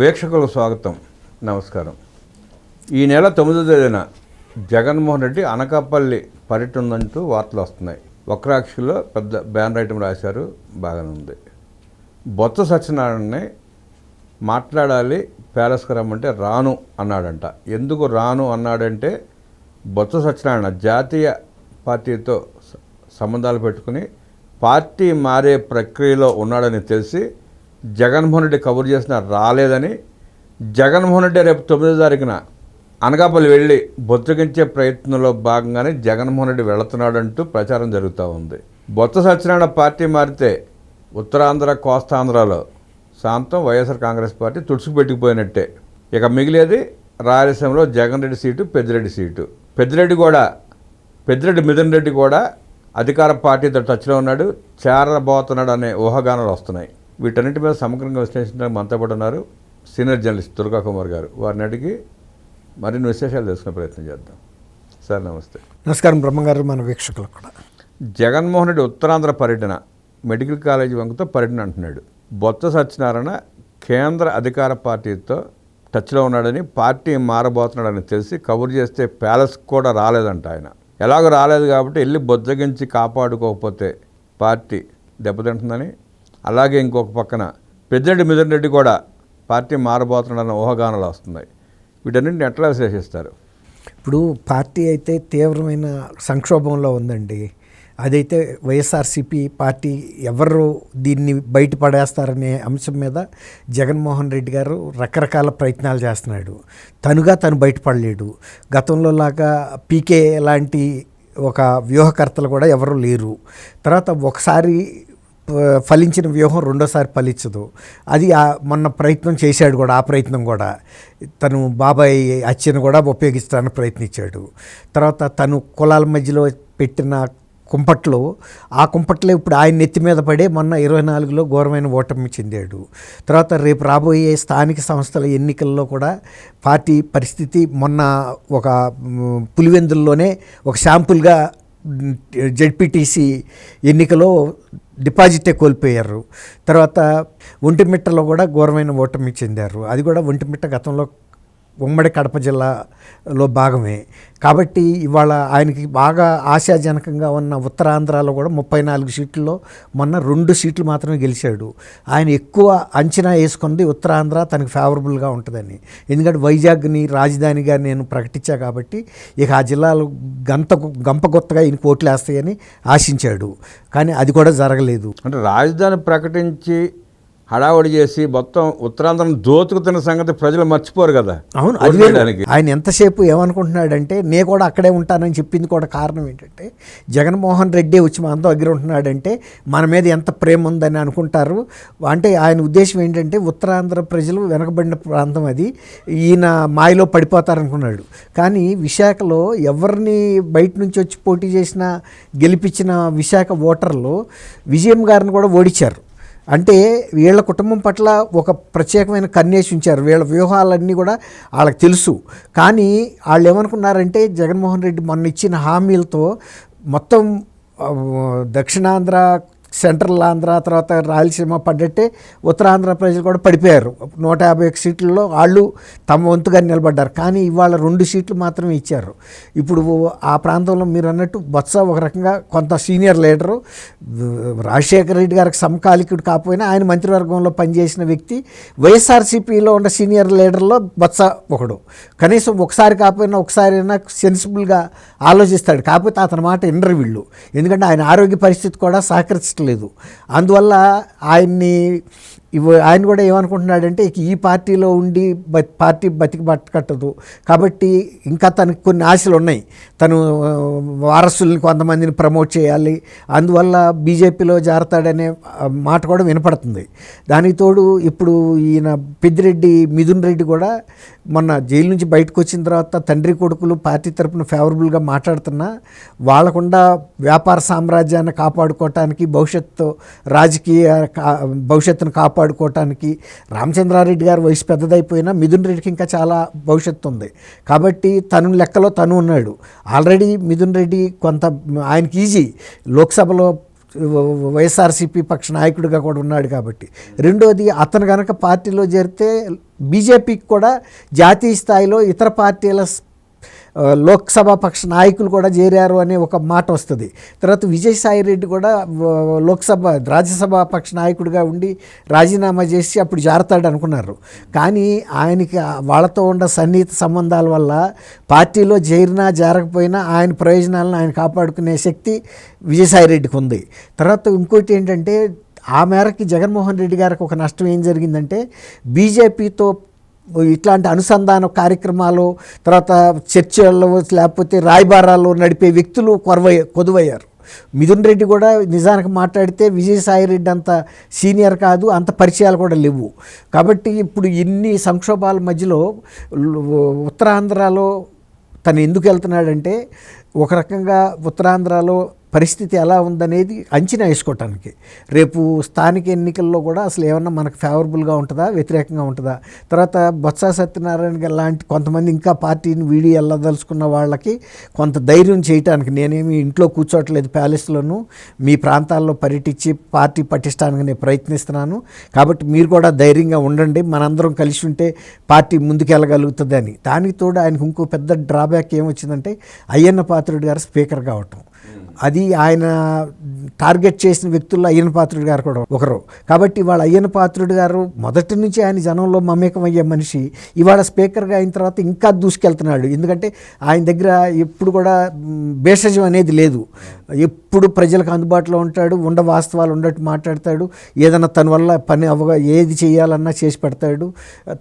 వీక్షకులకు స్వాగతం. నమస్కారం. ఈ నెల తొమ్మిదో తేదీన జగన్మోహన్ రెడ్డి అనకాపల్లి పర్యటన ఉందంటూ వార్తలు వస్తున్నాయి. వక్రాక్షిలో పెద్ద బ్యానర్ ఐటమ్ రాశారు. బాగానే ఉంది. బొత్స సత్యనారాయణని మాట్లాడాలి ప్యాలెస్కి రమ్మంటే రాను అన్నాడంట. ఎందుకు రాను అన్నాడంటే బొత్స సత్యనారాయణ జాతీయ పార్టీతో సంబంధాలు పెట్టుకుని పార్టీ మారే ప్రక్రియలో ఉన్నాడని తెలిసి జగన్మోహన్ రెడ్డి కబురు చేసిన రాలేదని జగన్మోహన్ రెడ్డి రేపు తొమ్మిదో తారీఖున అనకాపల్లి వెళ్ళి బొత్సగించే ప్రయత్నంలో భాగంగానే జగన్మోహన్ రెడ్డి వెళుతున్నాడంటూ ప్రచారం జరుగుతూ ఉంది. బొత్స సత్యనారాయణ పార్టీ మారితే ఉత్తరాంధ్ర కోస్తాంధ్రలో శాంతం వైఎస్ఆర్ కాంగ్రెస్ పార్టీ తుడుచుకుపెట్టుకుపోయినట్టే ఇక మిగిలేది రాయలసీమలో జగన్ రెడ్డి సీటు పెద్దిరెడ్డి సీటు. పెద్దిరెడ్డి కూడా పెద్దిరెడ్డి మిథున్ రెడ్డి కూడా అధికార పార్టీతో టచ్లో ఉన్నాడు చేరబోతున్నాడు అనే ఊహాగానాలు వస్తున్నాయి. వీటన్నిటి మీద సమగ్రంగా విశ్లేషించడానికి మనతో పాటు ఉన్నారు సీనియర్ జర్నలిస్ట్ దుర్గా కుమార్ గారు. వారిని అడిగి మరిన్ని విశేషాలు తెలుసుకునే ప్రయత్నం చేద్దాం. సార్ నమస్తే. నమస్కారం బ్రహ్మగారు మన వీక్షకులకు కూడా. జగన్మోహన్ రెడ్డి ఉత్తరాంధ్ర పర్యటన మెడికల్ కాలేజీ వంకతో పర్యటన అంటున్నాడు. బొత్స సత్యనారాయణ కేంద్ర అధికార పార్టీతో టచ్లో ఉన్నాడని పార్టీ మారబోతున్నాడని తెలిసి కబురు చేస్తే ప్యాలెస్ కూడా రాలేదంట ఆయన. ఎలాగో రాలేదు కాబట్టి వెళ్ళి బొజ్జగించి కాపాడుకోకపోతే పార్టీ దెబ్బతింటుందని అలాగే ఇంకొక పక్కన పెద్దిరెడ్డి మిథున్ రెడ్డి కూడా పార్టీ మారబోతున్నాడన్న ఊహాగానాలు వస్తున్నాయి. వీటన్నింటిని ఎట్లా విశ్లేషిస్తారు? ఇప్పుడు పార్టీ అయితే తీవ్రమైన సంక్షోభంలో ఉందండి. అదైతే వైఎస్ఆర్సీపీ పార్టీ ఎవరు దీన్ని బయటపడేస్తారనే అంశం మీద జగన్మోహన్ రెడ్డి గారు రకరకాల ప్రయత్నాలు చేస్తున్నాడు. తనుగా తను బయటపడలేడు. గతంలో లాగా పీకే లాంటి ఒక వ్యూహకర్తలు కూడా ఎవరు లేరు. తర్వాత ఒకసారి ఫలించిన వ్యూహం రెండోసారి ఫలించదు. అది ఆ- మొన్న ప్రయత్నం చేశాడు కూడా ఆ ప్రయత్నం కూడా. తను బాబాయ్ హత్యను కూడా ఉపయోగిస్తానని ప్రయత్నించాడు. తర్వాత తను కులాల మధ్యలో పెట్టిన కుంపట్లు ఆ కుంపట్లే ఇప్పుడు ఆయన నెత్తి మీద పడే మొన్న ఇరవై నాలుగులో ఘోరమైన ఓటమి చెందాడు. తర్వాత రేపు రాబోయే స్థానిక సంస్థల ఎన్నికల్లో కూడా పార్టీ పరిస్థితి మొన్న ఒక పులివెందుల్లోనే ఒక శాంపుల్గా జెడ్పీటీసీ ఎన్నికలో డిపాజిటే కోల్పోయారు. తర్వాత ఒంటిమిట్టలో కూడా ఘోరమైన ఓటమి చెందారు. అది కూడా ఒంటిమిట్ట గతంలో ఉమ్మడి కడప జిల్లాలో భాగమే. కాబట్టి ఇవాళ ఆయనకి బాగా ఆశాజనకంగా ఉన్న ఉత్తరాంధ్రలో కూడా ముప్పై నాలుగు సీట్లలో మొన్న రెండు సీట్లు మాత్రమే గెలిచాడు. ఆయన ఎక్కువ అంచనా వేసుకుంది ఉత్తరాంధ్ర తనకు ఫేవరబుల్గా ఉంటుందని. ఎందుకంటే వైజాగ్ని రాజధానిగా నేను ప్రకటించా కాబట్టి ఇక ఆ జిల్లాలో గంత గంపగొత్తగా ఈయనకు ఓట్లు వేస్తాయని ఆశించాడు. కానీ అది కూడా జరగలేదు. అంటే రాజధాని ప్రకటించి హడావుడి చేసి మొత్తం ఉత్తరాంధ్రం దోచుకుతున్న సంగతి ప్రజలు మర్చిపోరు కదా. అవును అది. ఆయన ఎంతసేపు ఏమనుకుంటున్నాడంటే నే కూడా అక్కడే ఉంటానని చెప్పింది కూడా కారణం ఏంటంటే జగన్మోహన్ రెడ్డి వచ్చి మనతో దగ్గర ఉంటున్నాడంటే మన మీద ఎంత ప్రేమ ఉందని అనుకుంటారు. అంటే ఆయన ఉద్దేశం ఏంటంటే ఉత్తరాంధ్ర ప్రజలు వెనకబడిన ప్రాంతం అది. ఈయన మాయలో పడిపోతారనుకున్నాడు. కానీ విశాఖలో ఎవరిని బయట నుంచి వచ్చి పోటీ చేసిన గెలిపించిన విశాఖ ఓటర్లు విజయం గారిని కూడా ఓడించారు. అంటే వీళ్ళ కుటుంబం పట్ల ఒక ప్రత్యేకమైన కన్నేసి వీళ్ళ వ్యూహాలన్నీ కూడా వాళ్ళకి తెలుసు. కానీ వాళ్ళు ఏమనుకున్నారంటే జగన్మోహన్ రెడ్డి మొన్న ఇచ్చిన హామీలతో మొత్తం దక్షిణాంధ్ర సెంట్రల్ ఆంధ్ర తర్వాత రాయలసీమ పడ్డట్టే ఉత్తరాంధ్ర ప్రజలు కూడా పడిపోయారు. నూట యాభై ఒక్క సీట్లలో వాళ్ళు తమ వంతుగా నిలబడ్డారు. కానీ ఇవాళ రెండు సీట్లు మాత్రమే ఇచ్చారు. ఇప్పుడు ఆ ప్రాంతంలో మీరు అన్నట్టు బొత్స ఒక రకంగా కొంత సీనియర్ లీడరు రాజశేఖర రెడ్డి గారికి సమకాలికుడు కాకపోయినా ఆయన మంత్రివర్గంలో పనిచేసిన వ్యక్తి వైఎస్ఆర్సీపీలో ఉన్న సీనియర్ లీడర్లో బొత్స ఒకడు. కనీసం ఒకసారి కాకపోయినా ఒకసారి అయినా సెన్సిబుల్గా ఆలోచిస్తాడు. కాకపోతే అతని మాట వినరు వీళ్ళు. ఎందుకంటే ఆయన ఆరోగ్య పరిస్థితి కూడా సహకరించట్లేదు రావట్లేదు అందువల్ల ఆయన్ని ఇవ ఆయన కూడా ఏమనుకుంటున్నాడంటే ఈ పార్టీలో ఉండి బ- పార్టీ బతికి బట్టకట్టదు కాబట్టి ఇంకా తనకు కొన్ని ఆశలు ఉన్నాయి. తను వారసుల్ని కొంతమందిని ప్రమోట్ చేయాలి. అందువల్ల బీజేపీలో జారతాడనే మాట కూడా వినపడుతుంది. దానికి తోడు ఇప్పుడు ఈయన పెద్దిరెడ్డి మిథున్ రెడ్డి కూడా మొన్న జైలు నుంచి బయటకు వచ్చిన తర్వాత తండ్రి కొడుకులు పార్టీ తరపున ఫేవరబుల్గా మాట్లాడుతున్నా వాళ్ళకుండా వ్యాపార సామ్రాజ్యాన్ని కాపాడుకోవటానికి భవిష్యత్తు రాజకీయ కా- భవిష్యత్తును కాపాడుకోవటానికి రామచంద్రారెడ్డి గారు వయసు పెద్దదైపోయినా మిథున్ రెడ్డికి ఇంకా చాలా భవిష్యత్తు ఉంది. కాబట్టి తను లెక్కలో తను ఉన్నాడు. ఆల్రెడీ మిథున్ రెడ్డి కొంత ఆయనకి ఈజీ. లోక్సభలో వైఎస్ఆర్సీపీ పక్ష నాయకుడిగా కూడా ఉన్నాడు కాబట్టి. రెండోది అతను కనుక పార్టీలో చేరితే బీజేపీకి కూడా జాతీయ స్థాయిలో ఇతర పార్టీల లోక్సభ పక్ష నాయకులు కూడా చేరారు అనే ఒక మాట వస్తుంది. తర్వాత విజయసాయి రెడ్డి కూడా లోక్సభ రాజ్యసభ పక్ష నాయకుడిగా ఉండి రాజీనామా చేసి అప్పుడు జారుతాడు అనుకున్నారు. కానీ ఆయనకి వాళ్ళతో ఉన్న సన్నిహిత సంబంధాల వల్ల పార్టీలో చేరినా జారకపోయినా ఆయన ప్రయోజనాలను ఆయన కాపాడుకునే శక్తి విజయసాయి రెడ్డికి ఉంది. తర్వాత ఇంకోటి ఏంటంటే ఆ మేరకి జగన్మోహన్ రెడ్డి గారికి ఒక నష్టం ఏం జరిగిందంటే బీజేపీతో ఇట్లాంటి అనుసంధాన కార్యక్రమాలు తర్వాత చర్చల్లో లేకపోతే రాయబారాలు నడిపే వ్యక్తులు కొరవయ్య కొదువయ్యారు. మిథున్ రెడ్డి కూడా నిజానికి మాట్లాడితే విజయసాయి రెడ్డి అంత సీనియర్ కాదు అంత పరిచయాలు కూడా లేవు. కాబట్టి ఇప్పుడు ఇన్ని సంక్షోభాల మధ్యలో ఉత్తరాంధ్రలో తను ఎందుకు వెళ్తున్నాడంటే ఒక రకంగా ఉత్తరాంధ్రలో పరిస్థితి ఎలా ఉందనేది అంచనా వేసుకోవటానికి. రేపు స్థానిక ఎన్నికల్లో కూడా అసలు ఏమన్నా మనకు ఫేవరబుల్గా ఉంటుందా వ్యతిరేకంగా ఉంటుందా? తర్వాత బొత్స సత్యనారాయణ గారు లాంటి కొంతమంది ఇంకా పార్టీని వీడి వెళ్ళదలుచుకున్న వాళ్ళకి కొంత ధైర్యం చేయటానికి నేనేమి ఇంట్లో కూర్చోట్లేదు ప్యాలెస్లోను మీ ప్రాంతాల్లో పర్యటించి పార్టీ పటిష్టానికి నేను ప్రయత్నిస్తున్నాను. కాబట్టి మీరు కూడా ధైర్యంగా ఉండండి మనందరం కలిసి ఉంటే పార్టీ ముందుకెళ్ళగలుగుతుంది అని. దానికి తోడు ఆయనకు ఇంకో పెద్ద డ్రాబ్యాక్ ఏమొచ్చిందంటే అయ్యన్న పాత్రుడు గారు స్పీకర్ కావటం. అది ఆయన టార్గెట్ చేసిన వ్యక్తుల్లో అయ్యన పాత్రుడు గారు కూడా ఒకరు. కాబట్టి వాళ్ళ అయ్యన పాత్రుడు గారు మొదటి నుంచి ఆయన జనంలో మమేకం అయ్యే మనిషి ఇవాళ స్పీకర్గా అయిన తర్వాత ఇంకా దూసుకెళ్తున్నాడు. ఎందుకంటే ఆయన దగ్గర ఎప్పుడు కూడా భేషజం అనేది లేదు. ఎప్పుడు ప్రజలకు అందుబాటులో ఉంటాడు ఉండ వాస్తవాలు ఉండట్టు మాట్లాడతాడు. ఏదైనా తన వల్ల పని అవ్వ ఏది చేయాలన్నా చేసి పెడతాడు.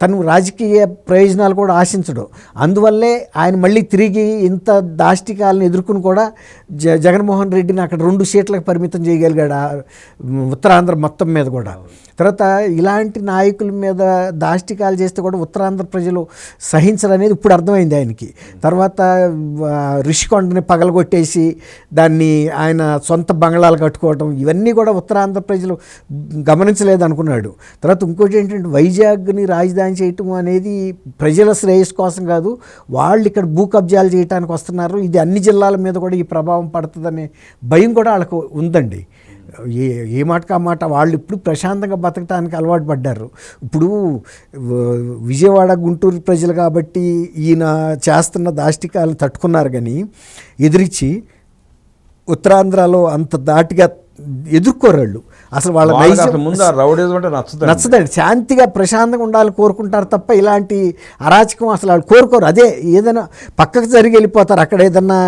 తను రాజకీయ ప్రయోజనాలు కూడా ఆశించడు. అందువల్లే ఆయన మళ్ళీ తిరిగి ఇంత దాష్టికాలను ఎదుర్కొని కూడా జగన్ జగన్మోహన్ రెడ్డిని అక్కడ రెండు సీట్లకు పరిమితం చేయగలిగాడు ఉత్తరాంధ్ర మొత్తం మీద కూడా. తర్వాత ఇలాంటి నాయకుల మీద దాష్టికాలు చేస్తే కూడా ఉత్తరాంధ్ర ప్రజలు సహించరు అనేది ఇప్పుడు అర్థమైంది ఆయనకి. తర్వాత రిషికొండని పగలగొట్టేసి దాన్ని ఆయన సొంత బంగళాలు కట్టుకోవడం ఇవన్నీ కూడా ఉత్తరాంధ్ర ప్రజలు గమనించలేదు అనుకున్నాడు తర్వాత ఇంకోటి ఏంటంటే వైజాగ్ని రాజధాని చేయటం అనేది ప్రజల శ్రేయస్ కోసం కాదు వాళ్ళు ఇక్కడ భూ కబ్జాలు చేయడానికి వస్తున్నారు. ఇది అన్ని జిల్లాల మీద కూడా ఈ ప్రభావం పడుతుందనే భయం కూడా వాళ్ళకు ఉందండి. ఏ ఏ మాటకు ఆ మాట వాళ్ళు ఇప్పుడు ప్రశాంతంగా బతకటానికి అలవాటు పడ్డారు. ఇప్పుడు విజయవాడ గుంటూరు ప్రజలు కాబట్టి ఈయన చేస్తున్న దాష్టికాలు తట్టుకున్నారు కానీ ఎదిరించి ఉత్తరాంధ్రలో అంత దాటిగా ఎదుర్కోరాళ్ళు. అసలు వాళ్ళ ముందు రౌడీజం అంటే నచ్చదు నచ్చదండి. శాంతిగా ప్రశాంతంగా ఉండాలని కోరుకుంటారు తప్ప ఇలాంటి అరాచకం అసలు వాళ్ళు కోరుకోరు. అదే ఏదైనా పక్కకు జరిగి వెళ్ళిపోతారు. అక్కడ ఏదన్నా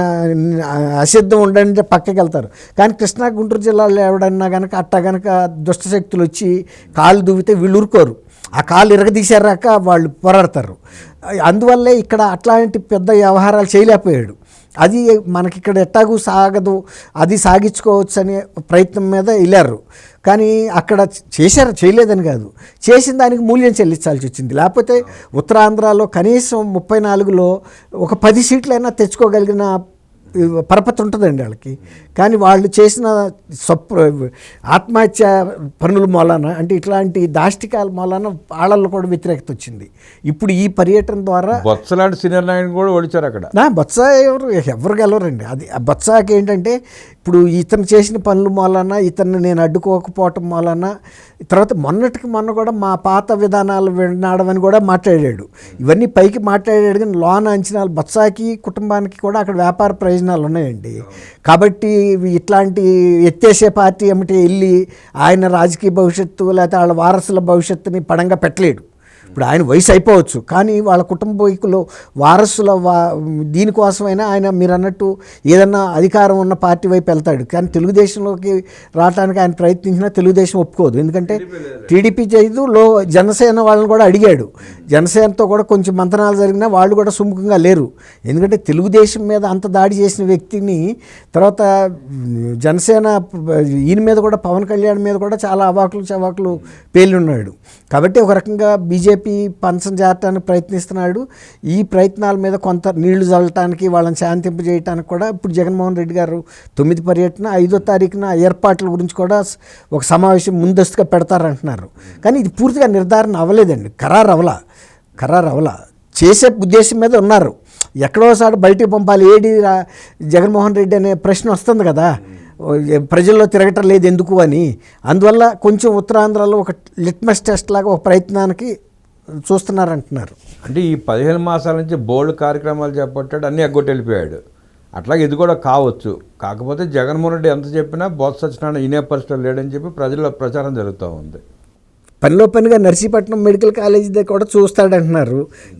అసిద్ధం ఉండంటే పక్కకి వెళ్తారు. కానీ కృష్ణా గుంటూరు జిల్లాలో ఎవడన్నా కనుక అట్టా కనుక దుష్టశక్తులు వచ్చి కాళ్ళు దువ్వితే వీళ్ళు ఊరుకోరు. ఆ కాళ్ళు ఇరగదీశారాక వాళ్ళు పోరాడతారు. అందువల్లే ఇక్కడ అట్లాంటి పెద్ద వ్యవహారాలు చేయలేకపోయాడు. అది మనకి ఇక్కడ ఎట్టాగు సాగదు. అది సాగించుకోవచ్చు అనే ప్రయత్నం మీద వెళ్ళారు. కానీ అక్కడ చేశారు? చేయలేదని కాదు. చేసిన దానికి మూల్యం చెల్లించాల్సి వచ్చింది. లేకపోతే ఉత్తరాంధ్రలో కనీసం ముప్పై నాలుగులో ఒక పది సీట్లైనా తెచ్చుకోగలిగిన పరపతి ఉంటుందండి వాళ్ళకి. కానీ వాళ్ళు చేసిన సప్ ఆత్మహత్య పనుల మూలాన అంటే ఇట్లాంటి దాష్టికాల మూలాన వాళ్ళల్లో కూడా వ్యతిరేకత వచ్చింది. ఇప్పుడు ఈ పర్యటన ద్వారా బొత్స లాంటి సీనియర్ నాయకుడు కూడా ఓడిచారు అక్కడ. నా బొత్స ఎవరు ఎవరు గెలవరండి. అది ఆ బొత్సాకి ఏంటంటే ఇప్పుడు ఇతను చేసిన పనులు మూలన ఇతన్ని నేను అడ్డుకోకపోవటం మూలన తర్వాత మొన్నటికి మొన్న కూడా మా పాత విధానాలు వినాడమని కూడా మాట్లాడాడు. ఇవన్నీ పైకి మాట్లాడాడు కానీ లోన అంచనాలు బత్సాకి కుటుంబానికి కూడా అక్కడ వ్యాపార ప్రయోజనాలు ఉన్నాయండి. కాబట్టి ఇవి ఇట్లాంటి ఎత్తేసే పార్టీ ఏమిటి వెళ్ళి ఆయన రాజకీయ భవిష్యత్తు లేకపోతే వాళ్ళ వారసుల భవిష్యత్తుని పడంగా పెట్టలేడు. ఇప్పుడు ఆయన వయసు అయిపోవచ్చు. కానీ వాళ్ళ కుటుంబీకులు వారసుల వా దీనికోసమైనా ఆయన మీరు అన్నట్టు ఏదన్నా అధికారం ఉన్న పార్టీ వైపు వెళ్తాడు. కానీ తెలుగుదేశంలోకి రావడానికి ఆయన ప్రయత్నించినా తెలుగుదేశం ఒప్పుకోదు. ఎందుకంటే టీడీపీ చేయదు లో జనసేన వాళ్ళని కూడా అడిగాడు. జనసేనతో కూడా కొంచెం మంతనాలు జరిగినా వాళ్ళు కూడా సుముఖంగా లేరు. ఎందుకంటే తెలుగుదేశం మీద అంత దాడి చేసిన వ్యక్తిని తర్వాత జనసేన ఈయన మీద కూడా పవన్ కళ్యాణ్ మీద కూడా చాలా అవాకులు చవాకులు పేలి ఉన్నాడు కాబట్టి ఒక రకంగా బీజేపీ పంచం చేరటానికి ప్రయత్నిస్తున్నాడు. ఈ ప్రయత్నాల మీద కొంత నీళ్ళు చల్లటానికి వాళ్ళని శాంతింపజేయటానికి కూడా ఇప్పుడు జగన్మోహన్ రెడ్డి గారు తొమ్మిది పర్యటన ఐదో తారీఖున ఏర్పాట్ల గురించి కూడా ఒక సమావేశం ముందస్తుగా పెడతారంటున్నారు. కానీ ఇది పూర్తిగా నిర్ధారణ అవ్వలేదండి. ఖరారు అవలా ఖరారు అవలా చేసే ఉద్దేశం మీద ఉన్నారు. ఎక్కడోసారి బయటికి పంపాలి. ఏడి జగన్మోహన్ రెడ్డి అనే ప్రశ్న వస్తుంది కదా. ప్రజల్లో తిరగటం లేదు ఎందుకు అని. అందువల్ల కొంచెం ఉత్తరాంధ్రలో ఒక లిట్మస్ టెస్ట్ లాగా ఒక ప్రయత్నానికి చూస్తున్నారంటున్నారు. అంటే ఈ పదిహేను మాసాల నుంచి బోల్డ్ కార్యక్రమాలు చేపట్టాడు అన్నీ ఎగ్గొట్టెళ్ళిపోయాడు. అట్లాగే ఇది కూడా కావచ్చు. కాకపోతే జగన్మోహన్ రెడ్డి ఎంత చెప్పినా బొత్స సత్యనారాయణ ఇనే పరిస్థితులు లేడని చెప్పి ప్రజల్లో ప్రచారం జరుగుతూ ఉంది. పనిలో పనిగా నర్సీపట్నం మెడికల్ కాలేజ్ దగ్గర కూడా చూస్తాడంటున్నారు.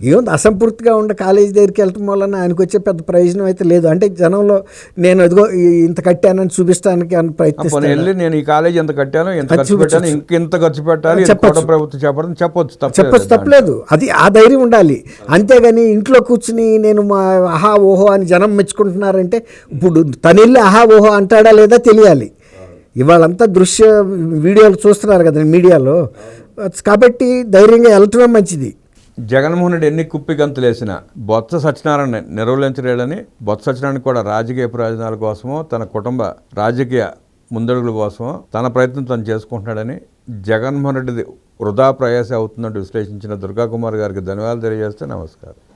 ఏముంది అసంపూర్తిగా ఉన్న కాలేజ్ దగ్గరికి వెళ్ళటం వలన ఆయనకు వచ్చే పెద్ద ప్రయోజనం అయితే లేదు. అంటే జనంలో నేను అదిగో ఇంత కట్టానని చూపిస్తానికి అని ప్రయత్నిస్తాను వెళ్ళి నేను ఈ కాలేజ్ ఎంత కట్టాను ఎంత ఖర్చు పెట్టాను. ఇంకెంత ఖర్చు పెట్టాలి ప్రభుత్వం చెప్పడం చెప్పొచ్చు చెప్పచ్చు తప్పలేదు. అది ఆ ధైర్యం ఉండాలి. అంతేగాని ఇంట్లో కూర్చుని నేను మా ఆహా ఓహో అని జనం మెచ్చుకుంటున్నారంటే ఇప్పుడు తను వెళ్ళి ఆహా ఓహో అంటాడా లేదా తెలియాలి. ఇవాళంతా దృశ్య వీడియోలు చూస్తున్నారు కదా మీడియాలో. కాబట్టి ధైర్యంగా వెళ్ళటమే మంచిది. జగన్మోహన్ రెడ్డి ఎన్ని కుప్పి గంతులేసినా బొత్స సత్యనారాయణ నిర్వహించలేడని బొత్స సత్యనారాయణ కూడా రాజకీయ ప్రయోజనాల కోసమో తన కుటుంబ రాజకీయ ముందడుగుల కోసమో తన ప్రయత్నం తను చేసుకుంటున్నాడని జగన్మోహన్ రెడ్డిది వృధా ప్రయాస అవుతున్నట్టు విశ్లేషించిన దుర్గాకుమార్ గారికి ధన్యవాదాలు తెలియజేస్తే నమస్కారం.